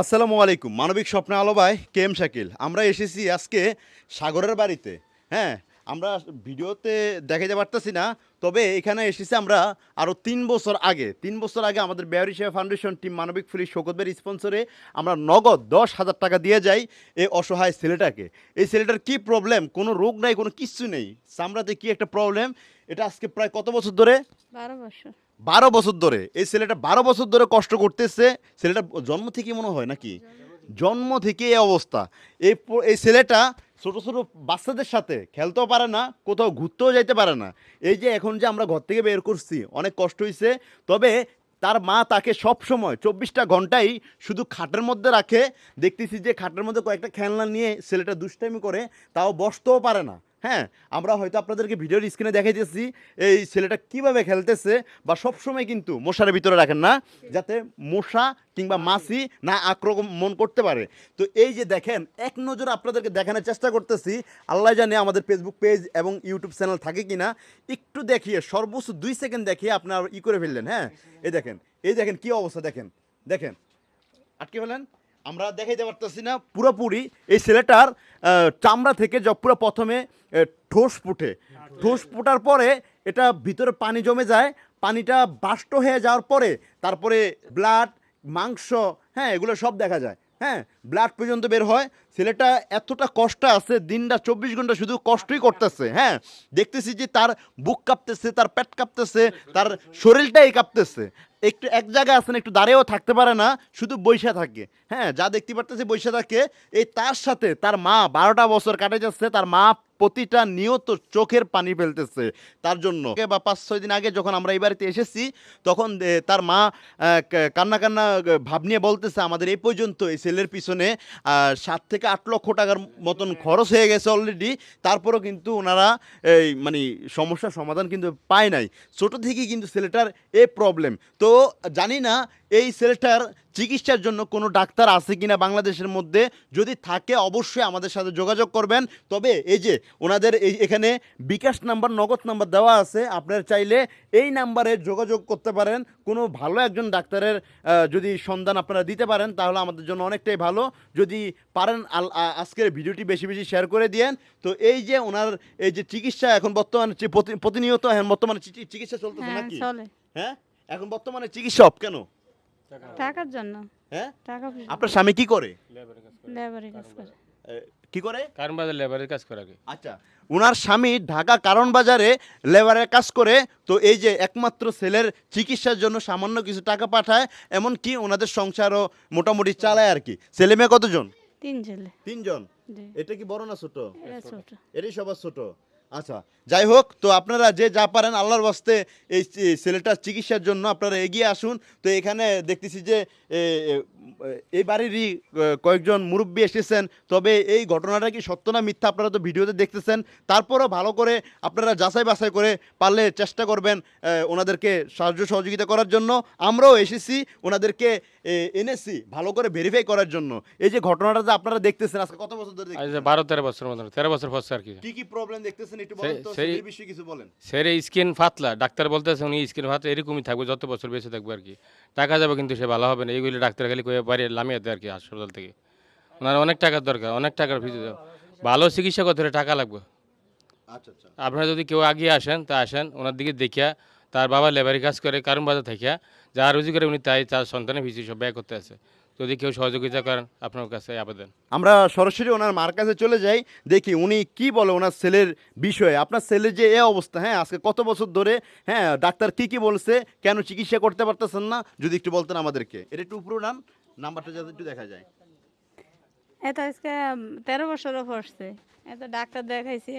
আসসালামু আলাইকুম, মানবিক স্বপ্নে আলো ভাই কে এম শাকিল। আমরা এসেছি আজকে সাগরের বাড়িতে। হ্যাঁ আমরা ভিডিওতে দেখাতে পারতেছি না, তবে এখানে এসেছি আমরা আরও তিন বছর আগে। তিন বছর আগে আমাদের বেয়ারি সেবা ফাউন্ডেশন টিম মানবিক ফুলি শোকতবের স্পন্সরে আমরা নগদ দশ হাজার টাকা দিয়ে যাই এই অসহায় ছেলেটাকে। এই ছেলেটার কি প্রবলেম কোনো রোগ নাই, কোনো কিচ্ছু নেই। চামড়াতে কি একটা প্রবলেম এটা আজকে প্রায় কত বছর ধরে? বারো বছর। বারো বছর ধরে, এই ছেলেটা বারো বছর ধরে কষ্ট করতেছে, ছেলেটা জন্ম থেকে মনে হয় নাকি? জন্ম থেকে এই অবস্থা। এই এই ছেলেটা ছোটো ছোটো বাচ্চাদের সাথে খেলতেও পারে না, কোথাও ঘুরতেও যাইতে পারে না। এই যে এখন যে আমরা ঘর থেকে বের করছি, অনেক কষ্ট হয়েছে তবে তার মা তাকে সব সময় চব্বিশটা ঘন্টাই শুধু খাটের মধ্যে রাখে। দেখতেছি যে খাটের মধ্যে কয়েকটা খেলনা নিয়ে ছেলেটা দুষ্টামি করে, তাও বসতেও পারে না। হ্যাঁ আমরা হয়তো আপনাদেরকে ভিডিওর স্ক্রিনে দেখাইতেছি এই ছেলেটা কীভাবে খেলতেছে বা সব সময় কিন্তু মশার ভিতরে রাখেন না, যাতে মশা কিংবা মাছি না আক্রমণ করতে পারে। তো এই যে দেখেন, এক নজরে আপনাদেরকে দেখানোর চেষ্টা করতেছি, আল্লাহ জানে আমাদের ফেসবুক পেজ এবং ইউটিউব চ্যানেল থাকে কি না একটু দেখিয়ে, সর্বোচ্চ দুই সেকেন্ড দেখিয়ে আপনার ই করে ফেললেন হ্যাঁ? এই দেখেন এই দেখেন কি অবস্থা দেখেন দেখেন, আটকে ফেলেন। আমরা দেখাইতে পারতেছি না, পুরোপুরি এই ছেলেটার চামড়া থেকে পুরো প্রথমে ঠোস ফুটে। ঠোস ফুটার পরে এটা ভিতরে পানি জমে যায়, পানিটা বাষ্ট হয়ে যাওয়ার পরে তারপরে ব্লাড মাংস হ্যাঁ এগুলো সব দেখা যায়। হ্যাঁ ব্লাড পর্যন্ত বের হয়। ছেলেটা এতটা কষ্ট আছে, দিনটা চব্বিশ ঘণ্টা শুধু কষ্টই করতেছে হ্যাঁ। দেখতেছি যে তার বুক কাঁপতেছে, তার পেট কাঁপতেছে, তার শরীরটাই কাঁপতেছে। একটু এক জায়গায় আছেন, একটু দাঁড়িয়েও থাকতে পারে না, শুধু বৈশা থাকে। হ্যাঁ যা দেখতে পারতেছে বৈশা থাকে। এই তার সাথে তার মা বারোটা বছর কাটে যাচ্ছে তার মা প্রতিটা নিয়ত চোখের পানি ফেলতেছে। তার জন্য বা পাঁচ, ছয় দিন আগে যখন আমরা এই বাড়িতে এসেছি, তখন তার মা কান্না কান্না ভাব নিয়ে বলতেছে, আমাদের এই পর্যন্ত এই ছেলের পিছনে সাত থেকে আট লক্ষ টাকার মতন খরচ হয়ে গেছে অলরেডি তারপরও কিন্তু ওনারা এই মানে সমস্যার সমাধান কিন্তু পায় নাই। ছোট থেকেই কিন্তু ছেলেটার এ প্রবলেম তো জানি না, এই ছেলেটার চিকিৎসার জন্য কোনো ডাক্তার আছে কিনা বাংলাদেশের মধ্যে যদি থাকে অবশ্যই আমাদের সাথে যোগাযোগ করবেন। তবে এই যে ওনাদের এই এখানে বিকাশ নাম্বার নগদ নাম্বার দেওয়া আছে আপনারা চাইলে এই নাম্বারে যোগাযোগ করতে পারেন। কোনো ভালো একজন ডাক্তারের যদি সন্ধান আপনারা দিতে পারেন তাহলে আমাদের জন্য অনেকটাই ভালো। যদি পারেন আজকের ভিডিওটি বেশি বেশি শেয়ার করে দিয়েন। তো এই যে ওনার এই যে চিকিৎসা এখন বর্তমানে প্রতিনিয়ত এখন বর্তমানে চিকিৎসা চলতেছে হ্যাঁ নাকি? হ্যাঁ? এখন বর্তমানে চিকিৎসা কেন? টাকার জন্য। হ্যাঁ? টাকা আপনার স্বামী কি করে? লেবারি কাজ করে। কি করে কারণ বাজার। লেবারের কাজ করে আগে। আচ্ছা ওনার স্বামী ঢাকা কারণ বাজারে লেবারের কাজ করে তো এই যে একমাত্র ছেলের চিকিৎসার জন্য সামান্য কিছু টাকা পাঠায় এমনকি ওনাদের সংসারও মোটামুটি চালায় আর কি। ছেলে মেয়ে কতজন? তিন ছেলে। তিনজন? এটা কি বড় না ছোট? এরই সবার ছোট। আচ্ছা যাই হোক, তো আপনারা যে যা পারেন আল্লাহর বস্তে এই ছেলেটার চিকিৎসার জন্য আপনারা এগিয়ে আসুন। তো এখানে দেখতেছি যে এই বাড়িরই কয়েকজন মুরব্বী এসেছেন। তবে এই ঘটনাটা কি সত্য না মিথ্যা আপনারা তো ভিডিওতে দেখতেছেন। তারপরও ভালো করে আপনারা যাচাই বাছাই করে পারলে চেষ্টা করবেন ওনাদেরকে সাহায্য সহযোগিতা করার জন্য। আমরাও এসেছি ওনাদেরকে এনেছি ভালো করে ভেরিফাই করার জন্য। এই যে ঘটনাটা যে আপনারা দেখতেছেন আজকে কত বছর ধরে বারো তেরো বছর মতন তেরো বছর পড়ছে আর কি? কি কি প্রবলেম দেখতেছেন একটু বলেন তো সেই বিষয়ে কিছু বলেন। সেরে স্কিন ফাতলা ডাক্তার বলতেছে উনি স্কিন ফাতলা এরকমই থাকবে যত বছর বেঁচে থাকবে আর কি। টাকা যাবে কিন্তু সে ভালো হবে না এইগুলি ডাক্তার খালি কয়ে বাড়ি দেয় আর কি হাসপাতাল থেকে। ওনার অনেক টাকার দরকার অনেক টাকার ফিজ ভালো চিকিৎসা করতে হলে টাকা লাগবে। আচ্ছা আচ্ছা। আপনারা যদি কেউ আগিয়ে আসেন তা আসেন ওনার দিকে দেখিয়া তার বাবা লেবারি কাজ করে কারণ বাজার থাকিয়া যা রুজি করে উনি তাই তার সন্তানের ফিজি সব ব্যয় করতে আছে। যদি কেউ সহযোগিতা করেন আপনার কাছে আবেদন। আমরা সরাসরি ওনার মার কাছে চলে যাই দেখি উনি কি বলে ওনার ছেলের বিষয়ে। আপনার ছেলের যে এ অবস্থা হ্যাঁ আজকে কত বছর ধরে হ্যাঁ ডাক্তার কি কি বলছে কেন চিকিৎসা করতে পারতেছেন না যদি একটু বলতেন আমাদেরকে। এটা একটু উপরে নাম। নাম্বারটা যাতে একটু দেখা যায়। এত আজকে তেরো বছরও পড়ছে। এত ডাক্তার দেখাইছি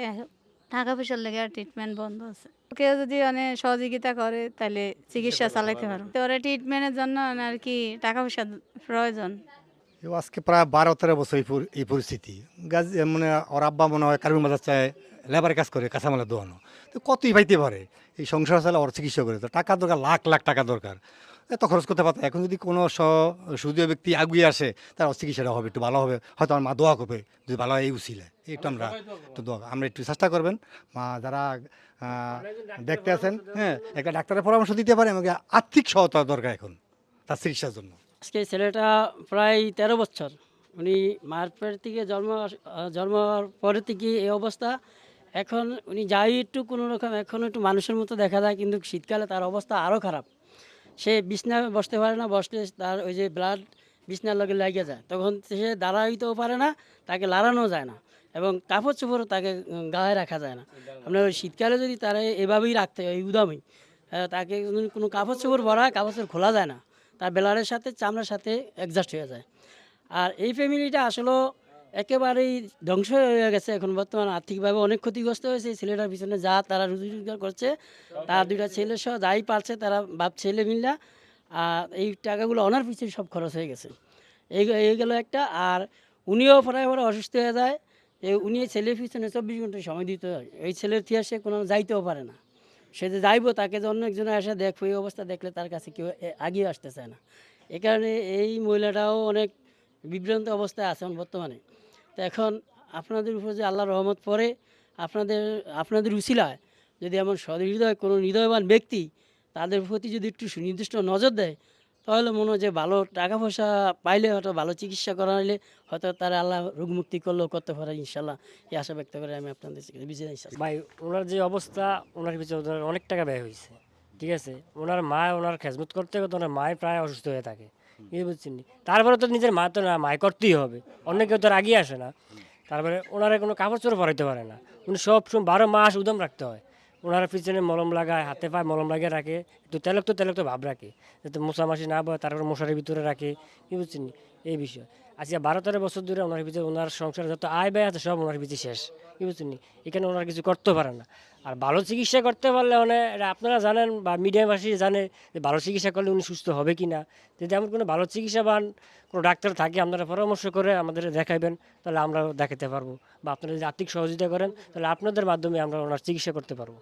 টাকা পয়সার লেগে ট্রিটমেন্ট বন্ধ আছে। কেউ যদি অনেক সহযোগিতা করে তাহলে চিকিৎসা চালাইতে পারো। তো ওরা ট্রিটমেন্টের জন্য আর কি টাকা পয়সা প্রয়োজন। আজকে প্রায় বারো তেরো বছর এই পরি- এই পরিস্থিতি। গাছ মানে ওর আব্বা মনে হয় কারণ বাজার চায় লেবারের কাজ করে কাঁচামালের দোয়ানো। তো কতই পাইতে পারে? এই সংসার চালা ওর চিকিৎসা করে। তো টাকা দরকার লাখ লাখ টাকা দরকার। এত খরচ করতে পারতো এখন যদি কোনো সুদীয় ব্যক্তি আগুয়ে আসে তার চিকিৎসাটা হবে একটু ভালো হবে। হয়তো আমার মা দোয়া করবে যদি ভালো হয় এই উচিলে একটু আমরা একটু দোয়া আমরা একটু চেষ্টা করবেন। মা যারা দেখতে আছেন হ্যাঁ একটা ডাক্তারের পরামর্শ দিতে পারে আমাকে আর্থিক সহায়তা দরকার এখন তার চিকিৎসার জন্য। আজকে ছেলেটা প্রায় তেরো বছর। উনি মায়ের পেট থেকে জন্ম জন্ম হওয়ার পরে থেকে এই অবস্থা। এখন উনি যাই একটু কোনো রকম এখন একটু মানুষের মতো দেখা যায় কিন্তু শীতকালে তার অবস্থা আরও খারাপ। সে বিছনায় বসতে পারে না, বসলে তার ওই যে ব্লাড বিছনার লগে লেগে যায়। তখন সে দাঁড়াইতেও পারে না, তাকে লাড়ানো যায় না এবং কাপড় চোপড়ও তাকে গায়ে রাখা যায় না। আপনার ওই শীতকালে যদি তারা এভাবেই রাখতে হয় উদামেই তাকে কোনো কাপড় চোপড় ভরা, কাপড় চোপড় খোলা যায় না। তার বেলারের সাথে, চামড়ার সাথে অ্যাডজাস্ট হয়ে যায়। আর এই ফ্যামিলিটা আসলে একেবারেই ধ্বংস হয়ে গেছে। এখন বর্তমানে আর্থিকভাবে অনেক ক্ষতিগ্রস্ত হয়েছে। ছেলেটার পিছনে যা তারা রুজি রোজগার করছে, তার দুইটা ছেলে সহ যাই পারছে, তারা বাপ, ছেলে মিললা, আর এই টাকাগুলো ওনার পিছনে সব খরচ হয়ে গেছে। এই এই গেল একটা, আর উনিও প্রায় পরে অসুস্থ হয়ে যায়। উনি ছেলের পিছনে চব্বিশ ঘণ্টা সময় দিতে হয়। এই ছেলের থিয়া সে কোনো যাইতেও পারে না। সে যে যাইবো, তাকে যে অন্য একজনে এসে দেখব, এই অবস্থা দেখলে তার কাছে কেউ আগিয়ে আসতে চায় না। এ কারণে এই মহিলাটাও অনেক বিভ্রান্ত অবস্থায় আছেন বর্তমানে। তো এখন আপনাদের উপর যে আল্লাহ রহমত পড়ে, আপনাদের আপনাদের উচিলায় যদি এমন সহৃদয় কোনো হৃদয়বান ব্যক্তি তাদের প্রতি যদি একটু সুনির্দিষ্ট নজর দেয়, তাহলে মনে হয় যে ভালো টাকা পয়সা পাইলে হয়তো ভালো চিকিৎসা করাইলে হয়তো তারা আল্লাহ রোগ মুক্তি করলেও করতে পারে ইনশাল্লাহ এই আশা ব্যক্ত করে আমি আপনাদের বিজয় ভাই, ওনার যে অবস্থা, ওনার পিছনে অনেক টাকা ব্যয় হয়েছে। ঠিক আছে? ওনার মা, ওনার খেজমত করতে করতে ওনার মায়ের প্রায় অসুস্থ হয়ে থাকে। বুঝতে বুঝছেন? তারপরে তো নিজের মা তো না মায় করতেই হবে। অন্য কেউ তো আগিয়ে আসে না। তারপরে ওনারা কোনো কাপড় চোর পরাইতে পারে না। উনি সব সময় বারো মাস উদম রাখতে হয়। ওনার পিছনে মলম লাগায়, হাতে পায়ে মলম লাগিয়ে রাখে। একটু তেলক তো তেলক তো ভাব রাখে। যাতে মশামাসি না বয়, তারপরে মশারির ভিতরে রাখে। কি বুঝছেন? এই বিষয়। আজকে বারো তেরো বছর ধরে ওনার ভিতরে ওনার সংসার যত আয় ব্যয় আছে সব ওনার ভিতরে শেষ। কি বুঝছেন? এখানে ওনার কিছু করতে পারে না। আর ভালো চিকিৎসা করতে পারলে মানে আপনারা জানেন বা মিডিয়াবাসী জানে যে ভালো চিকিৎসা করলে উনি সুস্থ হবে কি না যদি এমন কোনো ভালো চিকিৎসাবান কোনো ডাক্তার থাকে, আপনারা পরামর্শ করে আমাদের দেখাবেন তাহলে আমরা দেখাতে পারব। বা আপনারা যদি আর্থিক সহযোগিতা করেন, তাহলে আপনাদের মাধ্যমে আমরা ওনার চিকিৎসা করতে পারব।